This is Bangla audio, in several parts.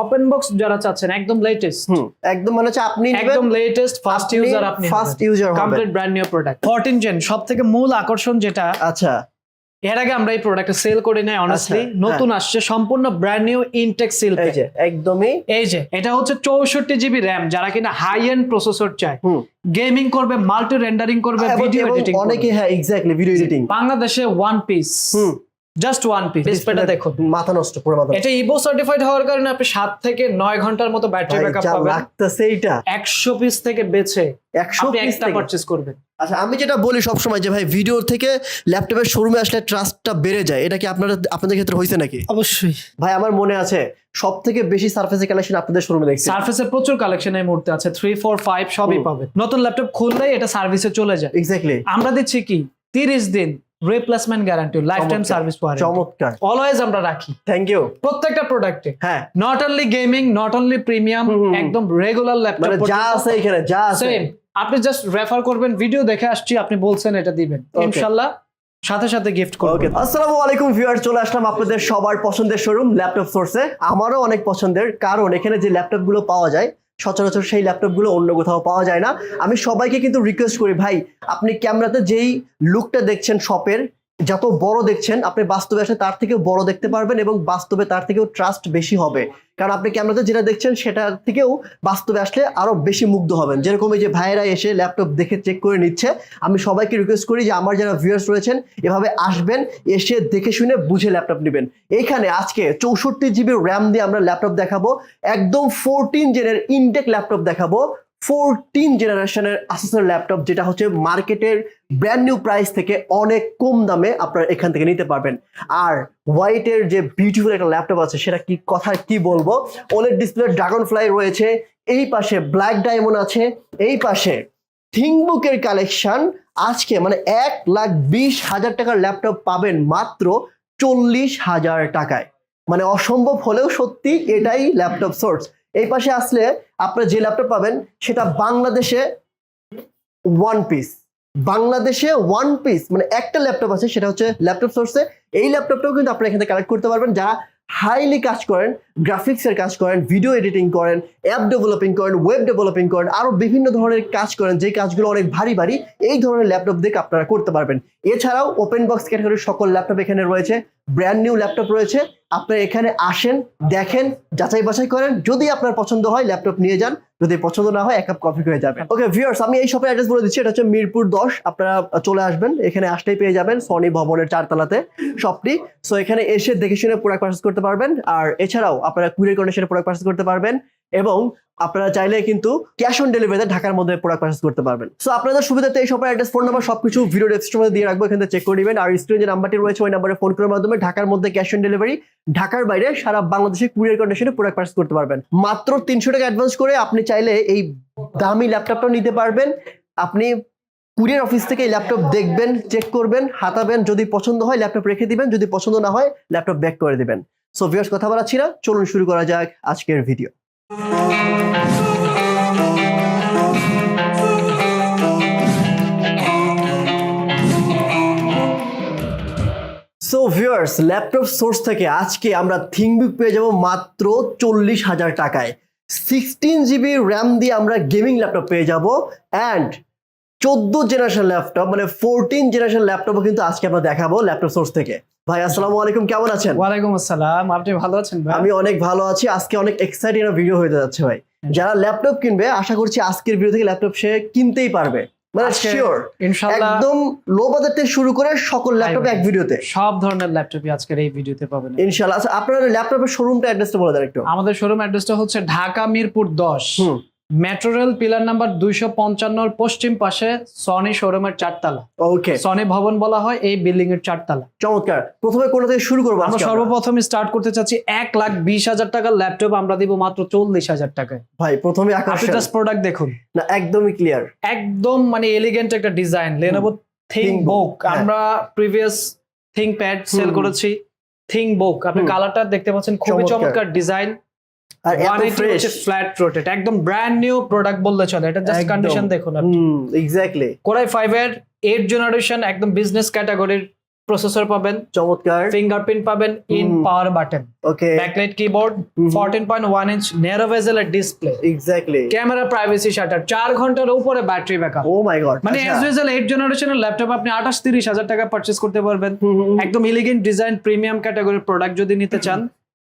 ওপেন বক্স যারা চাচ্ছেন একদম লেটেস্ট একদম মানে হচ্ছে আপনি একদম লেটেস্ট ফার্স্ট ইউজার আপনি ফার্স্ট ইউজার হবেন complete brand new product 14 gen সব থেকে মূল আকর্ষণ যেটা আচ্ছা। এর আগে আমরা এই প্রোডাক্টটা সেল করে নাই অনেস্টলি আচ্ছা, নতুন আসছে সম্পূর্ণ ব্র্যান্ড নিউ ইনটেক সিল এই যে একদমই। এই যে এটা হচ্ছে চৌষট্টি জিবি র্যাম যারা কিনা হাই এন্ড প্রসেসর চায়। হুম। গেমিং করবে মাল্টি রেন্ডারিং করবে ভিডিও এডিটিং অনেকে হ্যাঁ এক্স্যাক্টলি ভিডিও এডিটিং বাংলাদেশে one piece hmm. Just one piece ডিসপ্লেটা দেখুন। মাথা নষ্ট পুরো মাথা এটা ইভো সার্টিফাইড হওয়ার কারণে আপনি সাত থেকে নয় ঘণ্টার মতো ব্যাটারি ব্যাকআপ পাবেন। লাগতেছে এইটা। একশো পিস থেকে বেছে একশো আপনি পিস একটা পারচেজ করবেন। আচ্ছা আমি যেটা বলি সবসময় যে ভাই ভিডিও থেকে ল্যাপটপের শোরুমে আসলে ট্রাস্টটা বেড়ে যায়। এটা কি আপনারা আপনাদের ক্ষেত্রে হয়েছে নাকি? অবশ্যই। ভাই আমার মনে আছে সব থেকে বেশি সার্ফেসের কালেকশন আপনাদের শোরুমে দেখছি। সার্ফেসের প্রচুর কালেকশন এই মুহূর্তে আছে। থ্রি ফোর ফাইভ সবই হুম। পাবে নতুন ল্যাপটপ খুললেই এটা সার্ভিসে চলে যায়। এক্স্যাক্টলি আমরা দিচ্ছি কি? তিরিশ দিন। Replacement guarantee lifetime service warranty চমৎকার। অলওয়েজ আমরা রাখি। থ্যাংক ইউ প্রত্যেকটা প্রোডাক্টে হ্যাঁ। Not only gaming not only premium. একদম রেগুলার মানে ল্যাপটপ যা আছে এখানে যা আছে। সেম আপনি জাস্ট রেফার করবেন ভিডিও দেখে আসছি আপনি বলছেন এটা দিবেন. ইনশাআল্লাহ সাথে সাথে গিফট ওকে করবেন আসসালামু আলাইকুম ভিউয়ার চলে আসলাম আপনাদের সবার পছন্দের শোরুম ল্যাপটপ সোর্সে আমারও অনেক পছন্দের কারণ এখানে যে ল্যাপটপগুলো পাওয়া যায় সচরাচর সেই ল্যাপটপগুলো অন্য কোথাও পাওয়া যায় না। আমি সবাইকে কিন্তু রিকোয়েস্ট করি, ভাই, আপনি ক্যামেরাতে যেই লুকটা দেখছেন শপের যত বড় দেখছেন, আপনি বাস্তবে আসলে তার থেকেও বড় দেখতে পারবেন এবং বাস্তবে তার থেকেও ট্রাস্ট বেশি হবে। কারণ আপনি ক্যামেরাতে যেটা দেখছেন, সেটা থেকেও বাস্তবে আসলে আরও বেশি মুগ্ধ হবেন। যেরকম এই যে ভাইয়েরা এসে ল্যাপটপ দেখে চেক করে নিচ্ছে, আমি সবাইকে রিকোয়েস্ট করি যে আমার যারা ভিউয়ার্স রয়েছেন, এভাবে আসবেন, এসে দেখে শুনে বুঝে ল্যাপটপ নেবেন। এইখানে আজকে চৌষট্টি জিবি র্যাম দিয়ে আমরা ল্যাপটপ দেখাবো, একদম ফোরটিন জেনের ইনটেক ল্যাপটপ দেখাবো। ফোরটিন জেনারেশনের আসেসর ল্যাপটপ যেটা হচ্ছে মার্কেটের ব্র্যান্ড নিউ প্রাইস থেকে অনেক কম দামে আপনারা এখান থেকে নিতে পারবেন। আর হোয়াইটের যে বিউটিফুল একটা ল্যাপটপ আছে, সেটা কি কথা কি বলব? ওলের ডিসপ্লে ড্রাগন ফ্লাই রয়েছে, এই পাশে ব্ল্যাক ডায়মন্ড আছে, এই পাশে থিংবুকের কালেকশন আজকে মানে এক লাখ বিশ হাজার টাকার ল্যাপটপ পাবেন মাত্র চল্লিশ হাজার টাকায়। মানে অসম্ভব হলেও সত্যি এটাই ল্যাপটপ সোর্স এই পাশে আসলে আপনারা যে ল্যাপটপ পাবেন, সেটা বাংলাদেশে ওয়ান পিস বাংলাদেশে ওয়ান পিস মানে একটা ল্যাপটপ আছে, সেটা হচ্ছে ল্যাপটপ সোর্সে এই ল্যাপটপটাও কিন্তু আপনারা এখানে কালেক্ট করতে পারবেন। যারা হাইলি কাজ করেন গ্রাফিক্সের কাজ করেন ভিডিও এডিটিং করেন অ্যাপ ডেভেলপিং করেন ওয়েব ডেভেলপিং করেন, আরও বিভিন্ন ধরনের কাজ করেন যে কাজগুলো অনেক ভারী ভারী, এই ধরনের ল্যাপটপ দিয়ে আপনারা করতে পারবেন। এছাড়াও ওপেন বক্স ক্যাটাগরির সকল ল্যাপটপ এখানে রয়েছে ব্র্যান্ড নিউ ল্যাপটপ রয়েছে। আপনারা এখানে আসেন, দেখেন, যাচাই বাছাই করেন। যদি আপনার পছন্দ হয় ল্যাপটপ নিয়ে যান। যদি পছন্দ না হয়, এক কাপ কফি হয়ে যাবে ওকে ভিউয়ার্স আমি এই শপের অ্যাড্রেস বলে দিচ্ছি। এটা হচ্ছে মিরপুর দশ। আপনারা চলে আসবেন। এখানে আসলেই পেয়ে যাবেন সনি ভবনের চারতলাতে শপটি সো এখানে এসে দেখে শুনে প্রোডাক্ট পারচেস করতে পারবেন। আর এছাড়াও আপনারা কুরিয়ার কন্ডিশনে প্রোডাক্ট পারচেস করতে পারবেন। এবং আপনারা চাইলে কিন্তু ক্যাশ অন ডেলিভারিতে ঢাকার মধ্যে প্রোডাক্ট পারচেস করতে পারবেন। সো আপনাদের সুবিধাতে এই শপের অ্যাড্রেস ফোন নাম্বার সবকিছু ভিডিও ডেসক্রিপশনে দিয়ে রাখব, এখানে চেক করে নেবেন। আর স্ক্রিনে যে নাম্বারটি রয়েছে, ওই নাম্বারে ফোন করার মাধ্যমে ঢাকার মধ্যে ক্যাশ অন ডেলিভারি ঢাকার বাইরে সারা বাংলাদেশে কুরিয়ার কন্ডিশনে প্রোডাক্ট পারচেস করতে পারবেন। মাত্র তিনশো টাকা অ্যাডভান্স করে আপনি চাইলে এই দামি ল্যাপটপটাও নিতে পারবেন। আপনি কুরিয়ার অফিস থেকে এই ল্যাপটপ দেখবেন চেক করবেন, হাতাবেন, যদি পছন্দ হয় ল্যাপটপ রেখে দিবেন, যদি পছন্দ না হয় ল্যাপটপ ব্যাক করে দিবেন। সো ভিউয়ার্স কথা বলাচ্ছি না। চলুন শুরু করা যাক আজকের video so viewers laptop source থেকে আজকে আমরা থিংবুক পেয়ে যাব মাত্র চল্লিশ হাজার টাকায়। সিক্সটিন জিবি র্যাম দিয়ে আমরা গেমিং ল্যাপটপ পেয়ে যাব। অ্যান্ড চোদ্দ জেনারেশন ল্যাপটপ মানে ফোরটিন জেনারেশন ল্যাপটপও কিন্তু আজকে আমরা দেখাবো ল্যাপটপ সোর্স থেকে। ভাই আসসালামু আলাইকুম কেমন আছেন? ওয়ালাইকুম আসসালাম আপনি ভালো আছেন ভাই? আমি অনেক ভালো আছি আজকে অনেক এক্সাইটিং একটা ভিডিও হয়ে যাচ্ছে ভাই। যারা ল্যাপটপ কিনবে আশা করছি আজকের ভিডিও থেকে ল্যাপটপ সে কিনতেই পারবে। মানে শিওর ইনশাআল্লাহ একদম লো বাজেট থেকে শুরু করে সকল ল্যাপটপ এক ভিডিওতে সব ধরনের ল্যাপটপই আজকের এই ভিডিওতে পাবেন। ইনশাআল্লাহ আচ্ছা আপনার ল্যাপটপের শোরুমটা অ্যাড্রেসটা বলে দেন একটু। আমাদের শোরুম অ্যাড্রেসটা হচ্ছে ঢাকা মিরপুর দশ। Hmm. Metro rail pillar number দুইশো পঞ্চান্নর পশ্চিম পাশে সনি শোরুমের চারতলা। ওকে সনি ভবন বলা হয় এই বিল্ডিং এর চারতলা। চমৎকার। প্রথমে কোন থেকে শুরু করব আমরা সর্বপ্রথম স্টার্ট করতে চাচ্ছি এক লাখ বিশ হাজার টাকার ল্যাপটপ আমরা দিব মাত্র চল্লিশ হাজার টাকায়। ভাই প্রথমে জাস্ট প্রোডাক্ট দেখুন। না একদমই ক্লিয়ার একদম মানে এলিগেন্ট একটা ডিজাইন লেনোভো থিং বুক। আমরা প্রিভিয়াস থিং প্যাড সেল করেছি। থিং বুক আপনি কালারটা দেখতে পাচ্ছেন খুবই। চমৎকার। ডিজাইন আর এত ফ্রেশ ফ্ল্যাট রোটেট একদম ব্র্যান্ড নিউ প্রোডাক্ট বললে চলে এটা জাস্ট কন্ডিশন দেখুন আপনি। এক্স্যাক্টলি কোরাই ফাইভ এর এইট জেনারেশন একদম বিজনেস ক্যাটাগরির প্রসেসর পাবেন। চমৎকার। ফিঙ্গারপ্রিন্ট পাবেন in power button okay backlight keyboard hmm. Fourteen point one inch narrow ভেজেলের display exactly camera privacy shutter চার ঘণ্টার উপরে battery backup oh my god মানে এস ইউজুয়াল এইট জেনারেশনের ল্যাপটপ আপনি আঠাশ তিরিশ হাজার টাকা পারচেস করতে পারবেন। একদম ইলিগেন্ট ডিজাইন প্রিমিয়াম ক্যাটাগরির প্রোডাক্ট যদি নিতে চান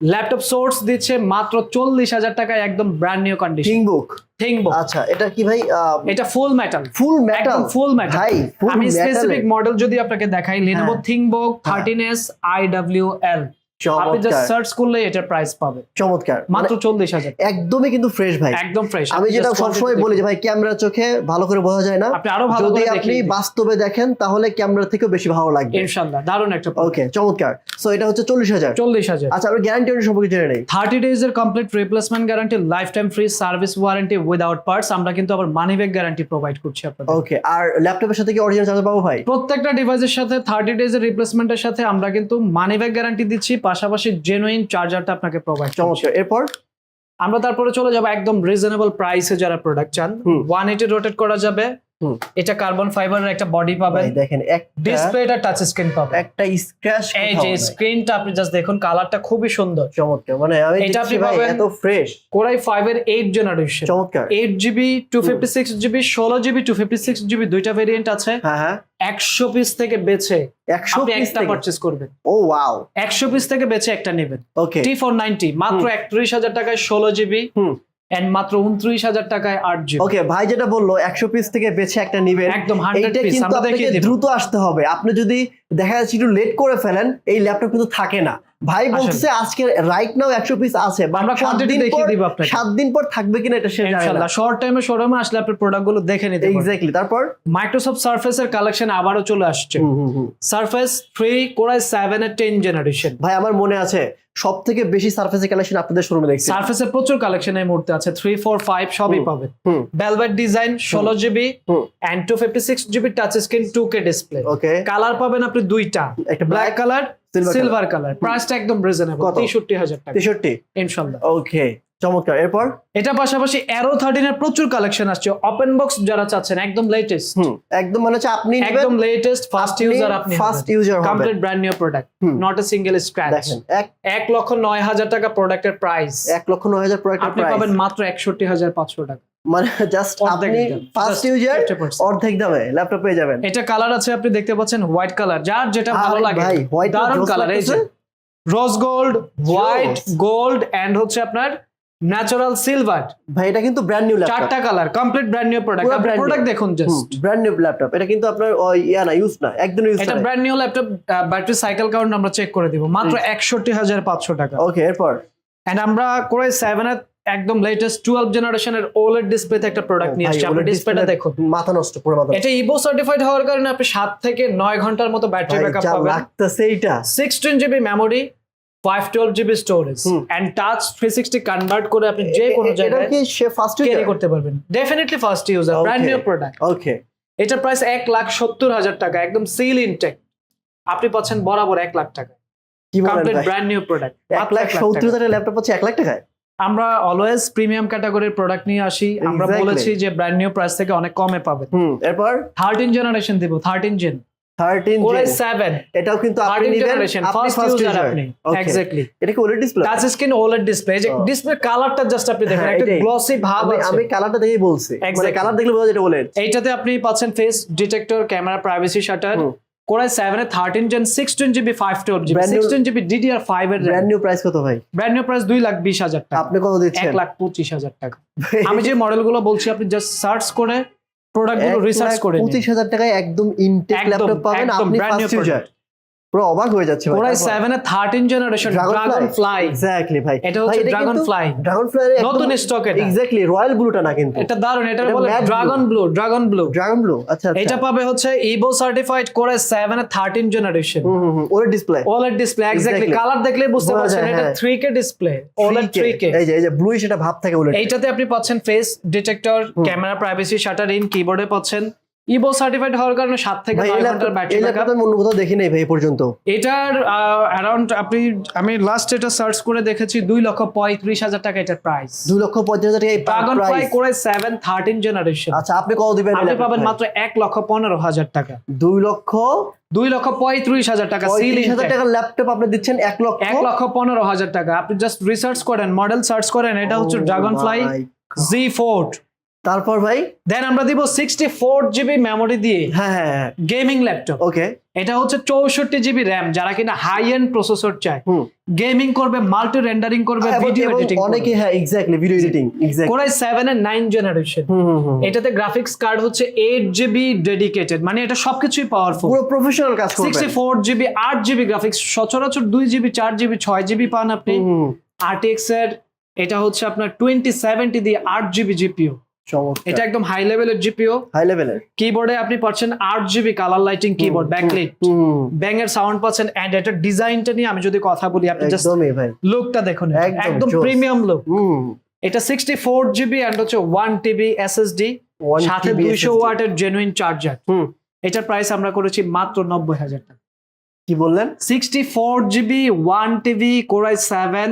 ল্যাপটপ সোর্স দিচ্ছে মাত্র চল্লিশ হাজার টাকা একদম brand new condition ThinkBook ThinkBook আচ্ছা এটা কি ভাই এটা full metal full metal full metal ভাই আমি স্পেসিফিক মডেল যদি আপনাকে দেখাই Lenovo হ্যাঁ। ThinkBook 13s IWL আপনি জাস্ট সার্চ করলে এটার প্রাইস পাবে চমৎকার। মানে মাত্র চল্লিশ হাজার। একদমই কিন্তু ফ্রেশ ভাই। একদম ফ্রেশ আমি যেটা সবসময় বলি যে ভাই ক্যামেরা চোখে ভালো করে বোঝা যায় না। আপনি আরও ভালো যদি আপনি বাস্তবে দেখেন তাহলে ক্যামেরা থেকেও বেশি ভালো লাগবে। ইনশাল্লাহ দারুণ একটা ওকে চমৎকার। সো এটা হচ্ছে চল্লিশ হাজার। চল্লিশ হাজার। আচ্ছা আমরা গ্যারান্টি সম্পর্কে জেনে নেই। থার্টি ডেজ এর complete replacement guarantee lifetime free service warranty without parts আমরা কিন্তু আবার মানি গ্যারান্টি প্রোভাইড করছি আপনাদের। ওকে আর ল্যাপটপের সাথে কি অরিজিনাল চার্জার পাবো ভাই? প্রত্যেকটা ডিভাইসের সাথে থার্টি ডেজ এর রিপ্লেসমেন্টের সাথে আমরা কিন্তু মানি ব্যাগ গ্যারান্টি দিচ্ছি পাশাপাশি জেনুইন চার্জারটা আপনাকে প্রোভাইড চমৎকার এরপর আমরা তারপরে চলে যাব একদম রিজনেবল প্রাইসে যারা প্রোডাক্ট চান। ওয়ান এইটি রোটেট করা যাবে। এটা কার্বন ফাইবারের একটা বডি পাবেন দেখেন ডিসপ্লেটা টাচ স্ক্রিন পাবেন একটা স্ক্র্যাচ এই যে স্ক্রিনটা আপনি জাস্ট দেখুন কালারটা খুবই সুন্দর। চমৎকার মানে আমি এটা আপনি পাবেন- এত ফ্রেশ কোরাই ফাইভ এর এইট জেনারেশন চমৎকার। Eight GB two fifty six GB ষোলো GB two fifty six GB দুইটা ভেরিয়েন্ট আছে। হ্যাঁ হ্যাঁ। একশো পিস থেকে বেছে একশো আপনি পিস একটা পারচেস করবেন। ও ওয়াও একশো পিস থেকে বেছে একটা নেবেন। ওকে টি ফোর নাইনটি মাত্র একত্রিশ হাজার টাকায় ষোলো জিবি হুম। এন্ড মাত্র উনত্রিশ হাজার টাকায় আট জিবি ওকে ভাই যেটা বলল একশো পিস থেকে বেছে একটা নিবেন। একদম হান্ড্রেড পিস আপনাকে দ্রুত আসতে হবে। আপনি যদি দেখা যাচ্ছে একটু লেট করে ফেলেন এই ল্যাপটপ কিন্তু থাকে না। ভাই বলছে আজকে রাইট নাও একশো পিস আছে আমরা সাত দিন দেখিয়ে দিব আপনাকে। সাত দিন পর থাকবে কিনা এটা না। ইনশাল্লাহ শর্ট টাইমে শোরুমে আসলে আপনি প্রোডাক্টগুলো দেখে নিতে পারবেন। এক্স্যাক্টলি তারপর? মাইক্রোসফট সার্ফেস এর কালেকশন আবারও চলে আসছে। Surface three core i seven এর টেন জেনারেশন ভাই আমার মনে আছে সব থেকে বেশি সার্ফেসের কালেকশন আপনাদের শোরুমে দেখছি। সার্ফেসের প্রচুর কালেকশন এই মুহূর্তে আছে। থ্রি ফোর ফাইভ সবই। পাবেন। ভেলভেট ডিজাইন ষোলো GB and and two fifty six GB touch screen two K display okay colour পাবেন আপনি দুইটা। একটা ব্ল্যাক কালার সিলভার কালার প্রাইসটা একদম রিজনেবল? তেষট্টি হাজার টাকা। তেষট্টি? ইনশাল্লাহ। ওকে চমৎকার। এরপর? এটা পাশাপাশি অ্যারো থার্টিন এর প্রচুর কালেকশন আসছে। ওপেন বক্স যারা চাচ্ছেন একদম লেটেস্ট একদম মানে হচ্ছে আপনি একদম লেটেস্ট ফার্স্ট ইউজার আপনি first user complete brand new product. Not a single scratch দেখেন এক লক্ষ নয় হাজার টাকা প্রোডাক্টের প্রাইস এক লক্ষ নয় হাজার প্রোডাক্টের আপনি পাবেন মাত্র একষট্টি হাজার পাঁচশো টাকা। মানে জাস্ট আপনি ফার্স্ট ইউজার 50%। অর্ধেক দামে ল্যাপটপ পেয়ে যাবেন। এটা কালার আছে আপনি দেখতে পাচ্ছেন হোয়াইট কালার যার যেটা ভালো লাগে। ভাই হোয়াইট কালার এই যে rose gold white gold and হচ্ছে আপনার ন্যাচারাল সিলভার ভাই এটা কিন্তু ব্র্যান্ড নিউ ল্যাপটপ চারটা colour complete brand new product পুরো আপনি প্রোডাক্ট দেখুন জাস্ট ব্র্যান্ড নিউ ল্যাপটপ এটা কিন্তু আপনার ইয়া না ইউজ না একদম ইউজ এটা brand new laptop battery cycle count আমরা চেক করে দিব। মাত্র একষট্টি হাজার পাঁচশো টাকা। ওকে এরপর? এন্ড আমরা করে সেভেন একদম লেটেস্ট টুয়েলভ জেনারেশনের ওলেড ডিসপ্লেতে একটা প্রোডাক্ট নিয়ে আসছে আপনি ডিসপ্লেটা দেখুন। মাথা নষ্ট পুরো মাথা এটা ইবো সার্টিফাইড হওয়ার কারণে আপনি সাত থেকে নয় ঘণ্টার মতো ব্যাটারি ব্যাকআপ যা পাবেন। লাগতেছে এইটা। Sixteen GB memory five twelve GB storage. And touch three sixty convert করে আপনি যে কোনো জায়গায় কি সে ফার্স্ট ক্যারি করতে পারবেন। Definitely first user brand new product okay এটার প্রাইস এক লাখ সত্তর হাজার টাকা একদম সিল ইনটেক আপনি পাচ্ছেন বরাবর এক লাখ টাকা কি কমপ্লিট ব্র্যান্ড নিউ প্রোডাক্ট এক লাখ সত্তর হাজার ল্যাপটপ আছে এক লাখ টাকায়? আমরা অলওয়েজ প্রিমিয়াম ক্যাটাগরির প্রোডাক্ট নিয়ে আসি। আমরা বলেছি যে ব্র্যান্ড নিউ প্রাইস থেকে অনেক কমে পাবেন। হুম এরপর? থার্টিন জেনারেশন দিব থার্টিন জেন এটাও কিন্তু আপনি থার্টিন আপনি ফার্স্ট ফার্স্ট ইউজার ইউজার আপনি এক্স্যাক্টলি এটা কি OLED display touch screen OLED display যে Oh. ডিসপ্লে কালারটা জাস্ট আপনি দেখেন হ্যাঁ, একটা গ্লসি ভাব আছে। আমি কালারটা দেখেই বলছি। মানে কালার দেখলে বোঝা যায় এটা ওলেড এইটাতে আপনি পাচ্ছেন face detector camera privacy shutter. Core i seven thirteen gen sixteen GB five twelve GB Brand new- sixteen GB DDR five এর ব্র্যান্ড নিউ প্রাইস কত ভাই? ব্র্যান্ড নিউ প্রাইস দুই লাখ বিশ হাজার টাকা। আপনি কত এক দিচ্ছেন লাখ পঁচিশ হাজার টাকা। আমি যে মডেলগুলো বলছি আপনি জাস্ট সার্চ করে প্রোডাক্টগুলো রিসার্চ করে নিন। পঁচিশ হাজার টাকায় একদম ইনটেক ল্যাপটপ পাবেন। আপনি ফার্স্ট ইউজার পুরো অবাক হয়ে যাচ্ছে ভাই। কোরাই সেভেন এর thirteen generation Dragonfly exactly ভাই। এটা হচ্ছে ড্রাগন ফ্লাই ড্রাগন ফ্লাই নতুন স্টক এটা। এক্স্যাক্টলি রয়্যাল ব্লুটা না কিন্তু। এটা দারুণ এটা বলে dragon blue dragon blue dragon blue আচ্ছা এটা পাবে হচ্ছে Evo certified core i seven এর thirteen generation hmm hmm hmm OLED display OLED display exactly colour দেখলে বুঝতে পারছেন এটা হ্যাঁ। 3K ডিসপ্লে ওলেড 3K এই যে এই যে ব্লু সেটা ভাব থাকে ওলেড এইটাতে আপনি পাচ্ছেন face detector camera privacy shutter in কিবোর্ডে পাচ্ছেন। ইবো সার্টিফাইড হওয়ার কারণে সাত থেকে নয় ঘণ্টার ব্যাটারি এই আমি অন্য কোথাও দেখি নাই ভাই পর্যন্ত। এটার অ্যারাউন্ড আপনি আমি লাস্ট এটা সার্চ করে দেখেছি দুই লক্ষ পঁয়ত্রিশ হাজার টাকা এটার প্রাইস দুই লক্ষ পঁয়ত্রিশ হাজার টাকা ড্রাগন ফ্লাই করে সেভেন থার্টিন জেনারেশন আচ্ছা আপনি কত দিবেন আপনি পাবেন মাত্র এক লক্ষ পনেরো হাজার টাকা। দুই লক্ষ দুই লক্ষ পঁয়ত্রিশ হাজার টাকা পঁয়ত্রিশ হাজার টাকার ল্যাপটপ আপনি দিচ্ছেন এক লক্ষ এক লক্ষ পনেরো হাজার টাকা। আপনি জাস্ট রিসার্চ করেন মডেল সার্চ করেন এটা হচ্ছে ড্রাগন ফ্লাই জি ফোর্ট তারপর ভাই? দেন আমরা দিব সিক্সটি ফোর জিবি মেমোরি দিয়ে হ্যাঁ হ্যাঁ গেমিং ল্যাপটপ ওকে এটা হচ্ছে চৌষট্টি জিবি র্যাম যারা কিনা হাই এন্ড প্রসেসর চায় গেমিং করবে মাল্টি রেন্ডারিং করবে ভিডিও এডিটিং অনেকে হ্যাঁ exactly video editing exactly core i seven এর nine generation hmm hmm hmm. এটাতে গ্রাফিক্স কার্ড হচ্ছে এইট জিবি ডেডিকেটেড মানে এটা সবকিছুই পাওয়ারফুল পুরো প্রফেশনাল কাজ করবেন ফোর জিবি আট জিবি গ্রাফিক্স সচরাচর দুই জিবি চার জিবি ছয় জিবি পান আপনি। আরটিএক্স এর এটা হচ্ছে আপনার টোয়েন্টি সেভেন্টি দিয়ে আট জিবি জিপিও চমৎকার এটা একদম হাই লেভেলের জিপিও হাই লেভেলের কিবোর্ডে আপনি পাচ্ছেন আট GB colour lighting keyboard backlit hmm Bang এর সাউন্ড পাচ্ছেন এন্ড এটার ডিজাইনটা নিয়ে আমি যদি কথা বলি আপনি জাস্ট লুকটা দেখুন। একদম প্রিমিয়াম লুক এটা সিক্সটি ফোর জিবি অ্যান্ড হচ্ছে ওয়ান টিবি এসএসডি সাথে দুইশো ওয়াটের জেনুইন চার্জার এটার প্রাইস আমরা করেছি মাত্র নব্বই হাজার টাকা। কি বললেন? Sixty four GB one TB core i seven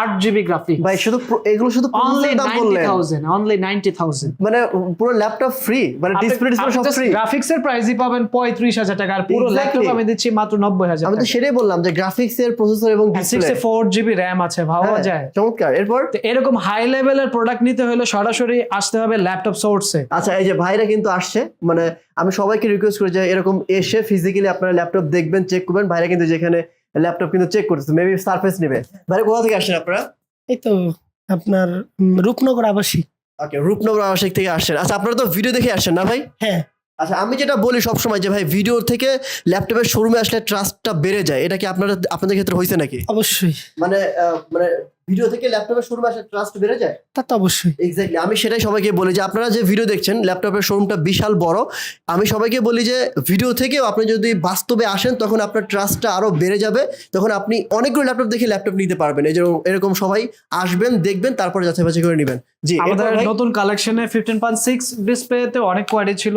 আট জিবি গ্রাফিক ভাই শুধু এগুলো শুধু only ninety thousand only ninety thousand মানে পুরো ল্যাপটপ ফ্রি মানে ডিসপ্লে ডিসপ্লে সব ফ্রি গ্রাফিক্স এর প্রাইসই পাবেন পঁয়ত্রিশ হাজার টাকা আর পুরো ল্যাপটপ আমি দিচ্ছি মাত্র নব্বই হাজার আমি তো সেটাই বললাম যে গ্রাফিক্স এর প্রসেসর এবং সিক্সটি ফোর জিবি র্যাম আছে ভাবা যায়। চমৎকার। এরপর? এরকম হাই লেভেলের প্রোডাক্ট নিতে হলে সরাসরি আসতে হবে ল্যাপটপ সোর্সে আচ্ছা এই যে ভাইরা কিন্তু আসছে মানে আমি সবাইকে রিকোয়েস্ট করি যে এরকম এসে ফিজিক্যালি আপনারা ল্যাপটপ দেখবেন চেক করবেন। ভাইরা কিন্তু যেখানে ল্যাপটপ কিন্তু চেক করতেছে মেবি সারফেস নেবে। মানে কোথা থেকে আসেন আপনারা? এই তো আপনার রূপনগর আবাসিক। ওকে রূপনগর আবাসিক থেকে আসেন আচ্ছা আপনারা তো ভিডিও দেখে আসেন না ভাই? হ্যাঁ। আচ্ছা আমি যেটা বলি সবসময় যে ভাই ভিডিও থেকে ল্যাপটপের শোরুমে আসলে ট্রাস্টটা বেড়ে যায়। এটা কি আপনারা আপনাদের ক্ষেত্রে হয়েছে নাকি? অবশ্যই। মানে আহ, মানে ভিডিও থেকে ল্যাপটপের শোরুমে আসলে ট্রাস্ট বেড়ে যায়? তা তো অবশ্যই। এক্স্যাক্টলি আমি সেটাই সবাইকে বলি যে আপনারা যে ভিডিও দেখছেন ল্যাপটপের শোরুমটা বিশাল বড়। আমি সবাইকে বলি যে ভিডিও থেকেও আপনি যদি বাস্তবে আসেন তখন আপনার ট্রাস্টটা আরও বেড়ে যাবে। তখন আপনি অনেকগুলো ল্যাপটপ দেখে ল্যাপটপ নিতে পারবেন। এই যেরকম এরকম সবাই আসবেন দেখবেন তারপর যাচাই বাছাই করে নেবেন। জি আমাদের? নতুন কালেকশনে ফিফটিন পয়েন্ট সিক্স ডিসপ্লেতে অনেক কোয়ালিটি ছিল।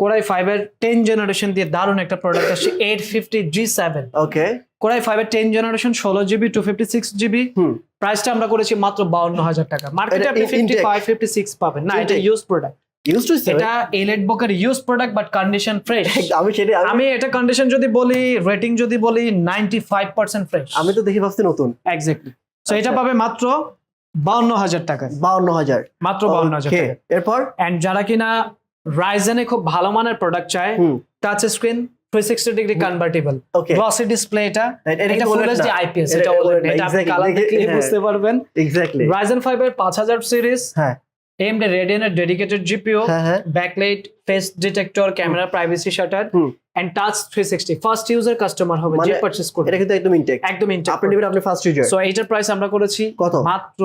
কোরাই ফাইভ এর টেন জেনারেশন দিয়ে দারুণ একটা প্রোডাক্ট আসছে eight fifty G seven okay core i five এর টেন জেনারেশন ষোলো GB two fifty six GB প্রাইসটা আমরা করেছি মাত্র বাউন্ন হাজার টাকা মার্কেটে আপনি ফিফটি ফাইভ ফিফটি সিক্স পাবেন। না এটা ইউজ প্রোডাক্ট ইউজ টু এটা এলেট বুকের use product but condition fresh আমি এটা কন্ডিশন যদি বলি রেটিং যদি বলি ফ্রেশ আমি তো দেখে ভাবছি নতুন। এক্স্যাক্টলি সো এটা আচ্ছা। পাবে মাত্র বাউন্ন হাজার টাকা বাউন্ন হাজার মাত্র বাউন্ন হাজার টাকা এরপর? এন্ড যারা কিনা রাইজেনে খুব ভালো মানের প্রোডাক্ট চায় touch screen three sixty degree convertible okay glossy display এটা। ফুল এইচডি আইপিএস আপনি কালার দেখলে হ্যাঁ। বুঝতে পারবেন। এক্স্যাক্টলি রাইজেন ফাইভ এর পাঁচ হাজার সিরিজ হ্যাঁ। Dedicated backlight face detector camera privacy shutter. And touch three sixty first user customer হবে যে মানে করবে। এটা কিন্তু একদম ইনটেক একদম আপনি নেবেন আপনি ফার্স্ট ইউজার সো এইটার প্রাইস আমরা করেছি কত? মাত্র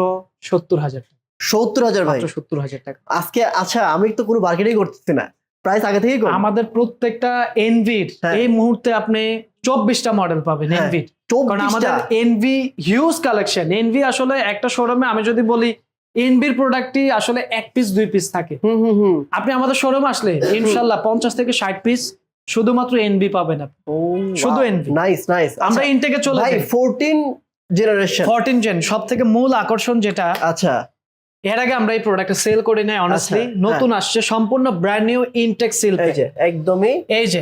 সত্তর হাজার টাকা। সত্তর হাজার ভাই। সত্তর হাজার টাকা। আজকে আচ্ছা আমি তো কোনো মার্কেটিং করতেছি না। প্রাইস আগে থেকেই আমাদের প্রত্যেকটা এনভির হ্যাঁ। এই মুহূর্তে আপনি চব্বিশটা মডেল পাবেন হ্যাঁ, এনভির কারণ আমাদের এনভি হিউজ কালেকশন এনভি আসলে একটা শোরুমে আমি যদি বলি এনভির প্রোডাক্টটি আসলে এক পিস দুই পিস থাকে। আপনি আমাদের শোরুম আসলে ইনশাল্লাহ পঞ্চাশ থেকে ষাট পিস শুধুমাত্র এনভি পাবেন আপনি। শুধু NV নাইস নাইস আমরা ইনটেকে চলে আচ্ছা, ভাই ফোরটিন জেনারেশন ফোরটিন জেন সব থেকে মূল আকর্ষণ যেটা আচ্ছা। এর আগে আমরা এই প্রোডাক্ট সেল করে নাই অনেস্টলি আচ্ছা, নতুন আসছে সম্পূর্ণ ব্র্যান্ড নিউ ইনটেক সিল্ক এই যে একদমই এই যে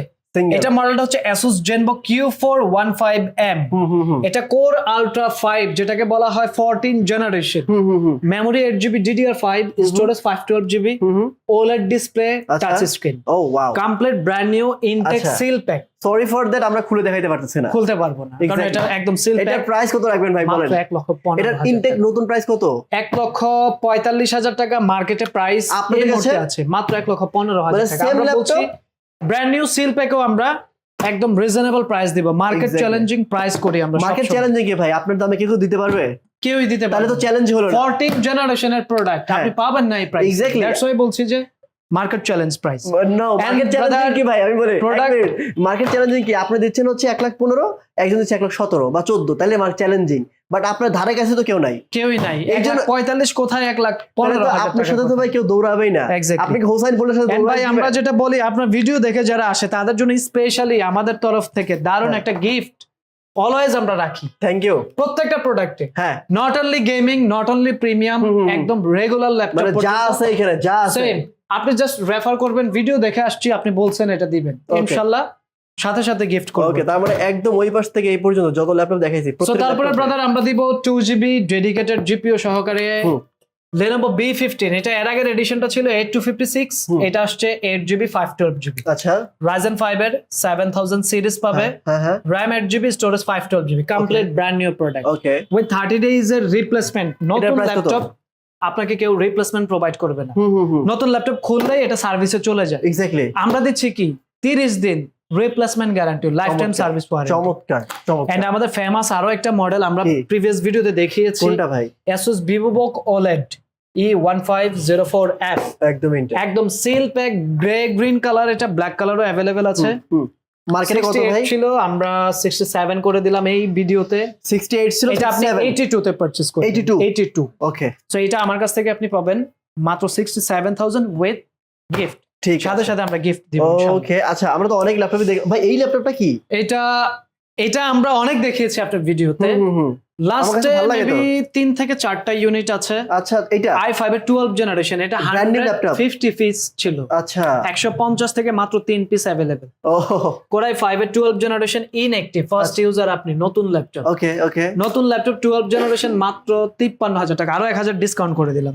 এটা মডেলটা হচ্ছে Asus Genbook Q415M হুম হুম হুম। এটা কোর আলট্রা ফাইভ যেটাকে বলা হয় fourteen generation hmm hmm hmm. Memory eight GB DDR five storage five twelve GB hmm hmm. OLED display. Touch screen oh wow complete brand new intact. Seal pack sorry for that আমরা খুলে দেখাইতে পারতেছি না। খুলতে পারব না কারণ এটা একদম সিল প্যাক প্রাইস কত রাখবেন ভাই বলেন? মাত্র এক লক্ষ পনেরো এটার হাজার ইনটেক নতুন প্রাইস কত? এক লক্ষ পঁয়তাল্লিশ হাজার টাকা মার্কেটে প্রাইস আপনাদের কাছে? আছে। মাত্র এক লক্ষ পনেরো হাজার মানে টাকা। আমরা বলছি? ব্র্যান্ড নিউ সিল প্যাকেও আমরা একদম রিজনেবল প্রাইস দিব। মার্কেট চ্যালেঞ্জিং প্রাইস করি আমরা মার্কেট চ্যালেঞ্জিং কি ভাই? আপনার দামে কেউ দিতে পারবে? কেউই দিতে পারবে তাহলে তো চ্যালেঞ্জ হলো না। ফোরটিন জেনারেশনের প্রোডাক্ট। আপনি পাবেন না এই প্রাইস Exactly. দ্যাটস ওয়াই বলছি যে market challenge price no market challenging কি ভাই? আমি বলি product- মার্কেট চ্যালেঞ্জিং কি? আপনি দিচ্ছেন হচ্ছে এক লাখ পনেরো একজন দিচ্ছে এক লাখ সতেরো বা চোদ্দ। তাহলে মার্কেট চ্যালেঞ্জিং বাট আপনার ধারে কাছে তো কেউ নাই। কেউই নাই। এই জন্য- পঁয়তাল্লিশ কোথায় এক লাখ পনেরো আপনার সাথে তো ভাই কেউ দৌড়াবেই না. আপনি হোসাইন বলের সাথে ভাই আমরা যেটা বলি আপনার ভিডিও দেখে যারা আসে তাদের জন্য স্পেশালি আমাদের তরফ থেকে দারুণ হ্যাঁ। একটা গিফট অলওয়েজ আমরা রাখি। থ্যাংক ইউ প্রত্যেকটা প্রোডাক্টে হ্যাঁ। Not only gaming not only premium. একদম রেগুলার ল্যাপটপ মানে যা আছে এখানে যা আছে। আপনি জাস্ট রেফার করবেন ভিডিও দেখে আসছি আপনি বলছেন এটা দিবেন. ইনশাআল্লাহ সাথে সাথে গিফট করব। ওকে তার মানে একদম ওই পাশ থেকে এই পর্যন্ত যত ল্যাপটপ দেখাইছি সো তারপরে ব্রাদার আমরা দিব টু জিবি ডেডিকেটেড জিপিও সহকারে বি ফিফটিন এটা এর আগের এডিশনটা ছিল eight two fifty six hmm. এটা আসছে eight GB five twelve GB আচ্ছা। রাইজেন ফাইভ এর সেভেন থাউজেন্ড সিরিজ পাবে। হ্যাঁ হ্যাঁ RAM eight GB storage five twelve GB complete brand new product okay with thirty days এর রিপ্লেসমেন্ট নতুন ল্যাপটপ আপনাকে কেউ রিপ্লেসমেন্ট প্রোভাইড করবে না। নতুন ল্যাপটপ খুললেই এটা সার্ভিসে চলে যায়। এক্স্যাক্টলি আমরা দিচ্ছি কি? তিরিশ দিন। Replacement guarantee lifetime service warranty চমৎকার চমৎকার। এন্ড আমাদের ফেমাস আরও একটা মডেল আমরা? প্রিভিয়াস ভিডিওতে দেখিয়েছি। কোনটা ভাই? Asus VivoBook OLED E1504F একদম ইন্টার একদম seal pack grey green colour এটা ব্ল্যাক কালারও অ্যাভেলেবেল আছে। মার্কেটে কত 68 ভাই ছিল আমরা 67 করে দিলাম এই ভিডিওতে 68 ছিল এটা আপনি 82 তে পারচেজ করবেন। 82 82 ওকে সো এটা আমার কাছ থেকে আপনি পাবেন মাত্র 67000 উইথ গিফট ঠিক সাথে সাথে আমরা গিফট দিব ওকে আচ্ছা আমরা তো অনেক ল্যাপটপ দেখি ভাই এই ল্যাপটপটা কি? এটা এটা আমরা অনেক দেখিয়েছি আপনার ভিডিওতে। লাস্টে মেবি তিন থেকে চারটা ইউনিট আছে। আচ্ছা এটা আই ফাইভ এর টুয়েলভ জেনারেশন এটা Brand new laptop? Fifty piece ছিল। আচ্ছা। একশো পঞ্চাশ থেকে মাত্র তিন পিস অ্যাভেলেবেল ও। কোরাই ফাইভ এর টুয়েলভ জেনারেশন ইনএক্টিভ ফার্স্ট আচ্ছা। ইউজার আপনি নতুন ল্যাপটপ ওকে ওকে নতুন ল্যাপটপ টুয়েলভ জেনারেশন মাত্র তিপ্পান্ন হাজার টাকা আরও এক হাজার ডিসকাউন্ট করে দিলাম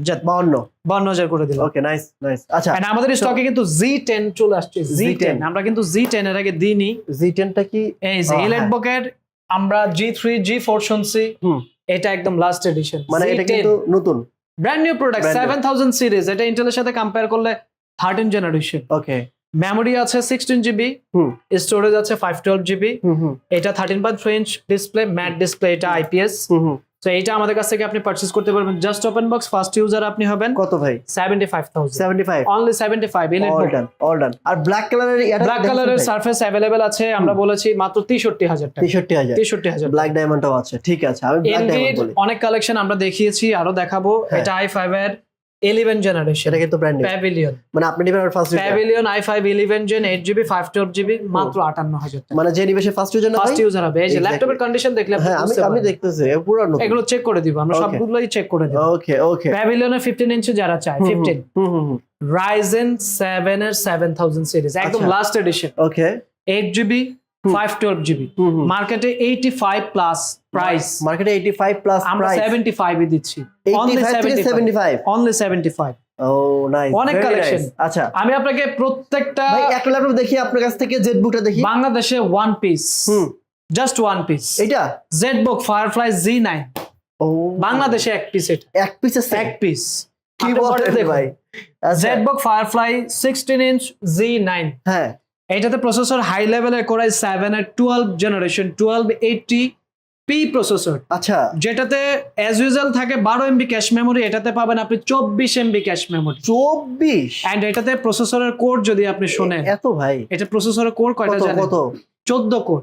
বান্ন হাজার করে দিলাম। ওকে নাইস নাইস আচ্ছা And আমাদের স্টকে কিন্তু জি টেন চলে আসছে জি Z10 টেন আমরা কিন্তু জি টেন এর আগে দিইনি। জি টেনটা কি? এই যে হ্যাঁ। আমরা জি থ্রি জি ফোর শুনছি। এটা একদম লাস্ট এডিশন মানে এটা কিন্তু নতুন। Brand new product seven thousand series এটা ইন্টেলের সাথে কম্পেয়ার করলে থার্টিন জেনারেশন ওকে মেমোরি আছে সিক্সটিন জিবি হুম। স্টোরেজ আছে ফাইভ টুয়েলভ জিবি এটা thirteen point three inch display matte display এটা আইপিএস। তো এইটা আমাদের কাছ থেকে আপনি পারচেজ করতে পারবেন। Just open box first user আপনি হবেন। কত ভাই? Seventy five thousand 75 only seventy five all done all done আর ব্ল্যাক কালারের ব্ল্যাক কালারের সারফেস अवेलेबल আছে আমরা বলেছি মাত্র তেষট্টি হাজার টাকা। 63000 তেষট্টি হাজার ব্ল্যাক ডায়মন্ডও আছে ঠিক আছে আমি ব্ল্যাক ডায়মন্ড বলি। অনেক কালেকশন আমরা দেখিয়েছি আরও দেখাবো। হ্যাঁ। এটা আই ফাইভ এর ইলেভেন জেনারেশন সেটা কিন্তু ব্র্যান্ড নিউ প্যাভিলিয়ন মানে আপনি নিবেন আর first Pavilion i five eleven gen eight GB five twelve GB মাত্র আটান্ন হাজার টাকা। মানে যে নিবেশে ফার্স্ট ইউজার ফার্স্ট ইউজার হবে। এই যে ল্যাপটপের কন্ডিশন দেখলে হ্যাঁ আমি আমি দেখতেছি পুরো নতুন। এগুলো চেক করে দিব আমরা সবগুলোই চেক করে দিব। ওকে ওকে প্যাভিলিয়নের ফিফটিন ইঞ্চি যারা চায় fifteen hmm hmm Ryzen seven এর সেভেন থাউজেন্ড সিরিজ একদম। Last edition okay eight GB hmm. Five twelve GB hmm hmm. মার্কেটে এইটি ফাইভ প্লাস প্রাইস মার্কেটে 85 প্লাস আমরা প্রাইস সেভেন্টি ফাইভে দিচ্ছি। অনলি 85 থেকে seventy 75 only seventy five oh nice অনেক collection। আচ্ছা। আমি আপনাকে প্রত্যেকটা ভাই একটা ল্যাপটপ দেখি আপনার কাছ থেকে দেখি। বাংলাদেশে one piece hmm. Just one piece এটা ফায়ারফ্লাই ও। বাংলাদেশে এক পিস এটা। এক পিস এক পিস কি বলেন ভাই ফায়ারফ্লাই ইঞ্চ হ্যাঁ। এটাতে প্রসেসর হাই লেভেলের কোরাই সেভেন এর twelve generation twelve eighty P processor আচ্ছা। যেটাতে অ্যাজ ইউজুয়াল থাকে বারো এমবি ক্যাশ মেমোরি এটাতে পাবেন আপনি চব্বিশ এমবি ক্যাশ মেমোরি 24 অ্যান্ড এটাতে প্রসেসরের কোড যদি আপনি শোনেন এত ভাই। এটা প্রসেসরের কোড কয়টা জানেন? কত? চোদ্দ কোড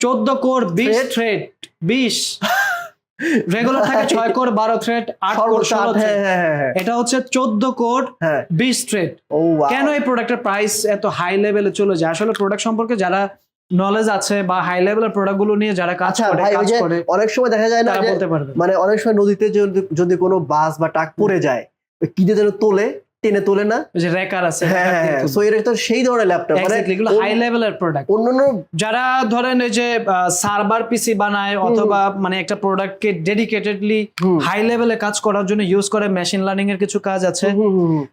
চোদ্দ কোর বিশ? থ্রেড বিশ। রেগুলার থাকে ছয় কোর বারো থ্রেড আট কোর ষোলো হ্যাঁ হ্যাঁ হ্যাঁ এটা হচ্ছে চোদ্দ কোড হ্যাঁ। বিশ থ্রেড কেন এই প্রোডাক্টের প্রাইস এত হাই লেভেলে চলে যায়? আসলে প্রোডাক্ট সম্পর্কে যারা নলেজ আছে বা হাই লেভেলের প্রোডাক্টগুলো নিয়ে যারা কাজ আচ্ছা করে কাজ করে অনেক সময় দেখা যায় না মানে অনেক সময় নদীতে যদি কোনো বাস বা ট্রাক পড়ে যায় কি যেন তোলে টেনে তোলে না। যে রেকার আছে হ্যাঁ হ্যাঁ সো এটা তো সেই ধরনের ল্যাপটপ মানে এগুলো হাই লেভেলের প্রোডাক্ট অন্যান্য যারা ধরেন এই যে সার্ভার পিসি বানায় অথবা মানে একটা প্রোডাক্টকে ডেডিকেটেডলি হাই লেভেলে কাজ করার জন্য ইউজ করে মেশিন লার্নিং এর কিছু কাজ আছে।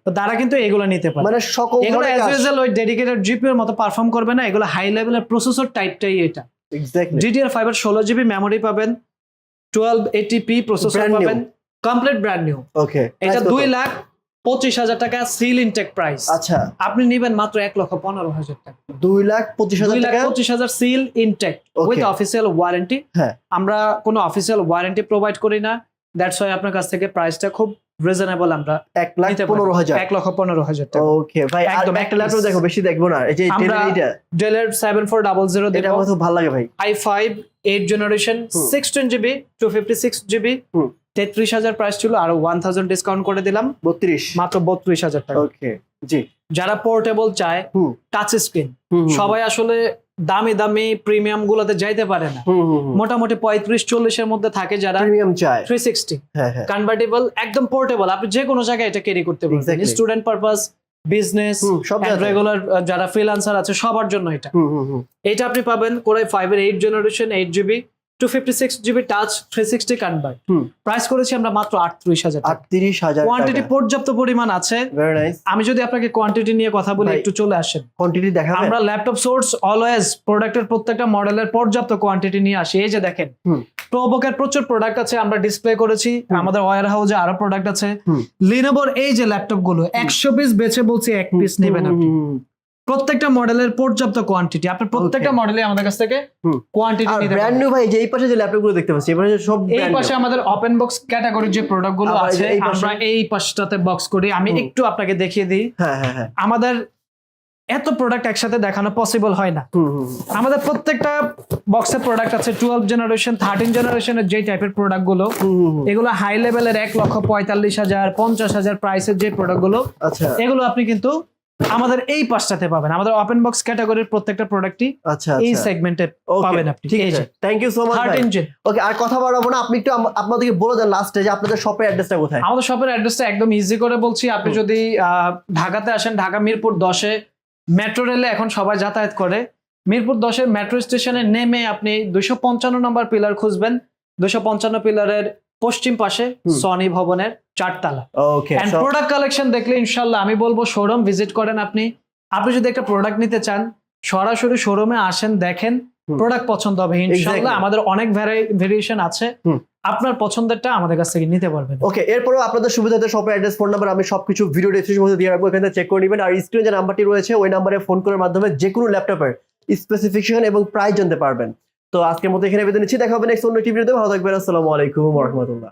তো তারা কিন্তু এগুলো নিতে পারে। মানে সকল এগুলো অ্যাজ ইউজুয়াল ওই ডেডিকেটেড জিপি এর মতো পারফর্ম করবে না এগুলো হাই লেভেলের প্রসেসর টাইপটাই এটা। এক্স্যাক্টলি জিডিআর ফাইভ এর ষোলো জিবি মেমোরি পাবেন টুয়েলভ এটিপি প্রসেসর পাবেন কমপ্লিট ব্র্যান্ড নিউ ওকে এটা দুই লাখ পঁচিশ হাজার টাকা সিল ইনটেক প্রাইস। আচ্ছা। আপনি নিবেন মাত্র এক লক্ষ পনেরো হাজার টাকা। দুই লাখ পঁচিশ হাজার টাকা? পঁচিশ হাজার seal intact. With official warranty. হ্যাঁ। আমরা কোনো অফিসিয়াল ওয়ারেন্টি প্রোভাইড করি না। দ্যাটস ওয়াই আপনার কাছ থেকে প্রাইসটা খুব রিজনেবল আমরা এক লাখ পনেরো হাজার। এক লক্ষ পনেরো হাজার টাকা। ওকে ভাই একদম একটা এক ল্যাপটপ দেখো বেশি দেখব না। এই যে এইটা। ডেলের সেভেন ফোর ডাবল জিরো এটা আমার খুব ভালো লাগে ভাই। I five eight generation. Sixteen GB two fifty six GB. তেত্রিশ হাজার প্রাইস ছিল আর ওয়ান থাউজেন্ড ডিসকাউন্ট করে দিলাম। বত্রিশ। মাত্র বত্রিশ হাজার টাকা। ওকে জি। যারা পোর্টেবল চায়। টাচ স্ক্রিন সবাই আসলে দামি দামি প্রিমিয়াম গুলোতে যাইতে পারে না। মোটামুটি পঁয়ত্রিশ চল্লিশের মধ্যে থাকে যারা প্রিমিয়াম চাই থ্রি সিক্সটি কনভার্টেবল একদম পোর্টেবল আপনি যে কোনো জায়গায় এটা ক্যারি করতে পারবেন। স্টুডেন্ট পারপাস বিজনেস সব রেগুলার যারা ফ্রিল্যান্সার আছে সবার জন্য এটা। এটা আপনি পাবেন কোরাই ফাইভ এর eight generation eight GB two fifty six GB touch three sixty convert. Price করেছি আমরা মাত্র আটত্রিশ হাজার আটত্রিশ হাজার কোয়ান্টিটি পর্যাপ্ত পরিমাণ আছে। আমি যদি আপনাকে কোয়ান্টিটি নিয়ে কথা বলি একটু চলে আসেন। কোয়ান্টিটি দেখাবেন? আমরা ল্যাপটপ সোর্স অলওয়েজ প্রোডাক্টের প্রত্যেকটা মডেলের পর্যাপ্ত কোয়ান্টিটি নিয়ে আসি। এই যে দেখেন। প্রোবকের প্রচুর প্রোডাক্ট আছে আমরা ডিসপ্লে করেছি। আমাদের ওয়ার হাউসে আরও প্রোডাক্ট আছে। লিনোভোর এই যে ল্যাপটপগুলো একশো পিস বেছে বলছি এক পিস নেবেন আপনি। প্রত্যেকটা মডেলের পর্যাপ্ত কোয়ান্টিটি আপনি প্রত্যেকটা. মডেলে আমাদের কাছ থেকে কোয়ান্টিটি নিতে ব্র্যান্ড নিউ ভাই যে এই পাশে যে ল্যাপটপগুলো দেখতে পাচ্ছি এই পাশে সব এই পাশে আমাদের ওপেন বক্স ক্যাটাগরির যে প্রোডাক্টগুলো এই আছে আমরা এই পাশটাতে বক্স করি। আমি একটু আপনাকে দেখিয়ে দিই। হ্যাঁ হ্যাঁ হ্যাঁ। আমাদের এত প্রোডাক্ট একসাথে দেখানো পসিবল হয় না। আমাদের প্রত্যেকটা বক্সের প্রোডাক্ট আছে টুয়েলভ জেনারেশন থার্টিন জেনারেশনের যে টাইপের প্রোডাক্টগুলো। এগুলো হাই লেভেলের এক লক্ষ পঁয়তাল্লিশ হাজার পঞ্চাশ হাজার প্রাইসের যে প্রোডাক্টগুলো আচ্ছা। এগুলো আপনি কিন্তু আমাদের এই পাশটাতে পাবেন। আমাদের ওপেন বক্স ক্যাটাগরির প্রত্যেকটা প্রোডাক্টই আচ্ছা এই আচ্ছা। সেগমেন্টে পাবেন আপনি। ঠিক আছে। Thank you so much third engine okay আর কথা বাড়াবো না আপনি একটু আপনাদেরকে বলে দেন লাস্টে যে আপনাদের শপের অ্যাড্রেসটা কোথায়। আমাদের শপের অ্যাড্রেসটা একদম ইজি করে বলছি। আপনি যদি আহ, ঢাকাতে আসেন ঢাকা মিরপুর দশে মেট্রো রেলে এখন সবাই যাতায়াত করে। মিরপুর দশের মেট্রো স্টেশনে নেমে আপনি দুশো পঞ্চান্ন নম্বর পিলার খুঁজবেন। দুশো পঞ্চান্ন পিলারের পশ্চিম পাশে সনি ভবনের চারতলা। ওকে এন্ড প্রোডাক্ট কালেকশন দেখলে ইনশাল্লাহ আমি বলব শোরুম ভিজিট করেন আপনি। আপনি যদি একটা প্রোডাক্ট নিতে চান সরাসরি শোরুমে আসেন দেখেন প্রোডাক্ট পছন্দ হবে। Exactly. আমাদের অনেক ভেরিয়েশন আছে। আপনার পছন্দেরটা আমাদের কাছ থেকে নিতে পারবেন। ওকে এরপরেও আপনাদের সুবিধাতে শপের অ্যাড্রেস ফোন নাম্বার আমি সবকিছু ভিডিও ডিসক্রিপশন মধ্যে দিয়ে রাখব। এখানে চেক করে নেবেন। আর স্ক্রিনে যে নাম্বারটি রয়েছে ওই নাম্বারে ফোন করার মাধ্যমে যে কোনো ল্যাপটপের স্পেসিফিকেশন এবং প্রাইস জানতে পারবেন। তো আজকের মতো এখানে বেঁধে নিচ্ছি। দেখা হবে নেক্সট অন্য একটি ভালো থাকবেন। আসসালামু আলাইকুম রহমতুল্লাহ।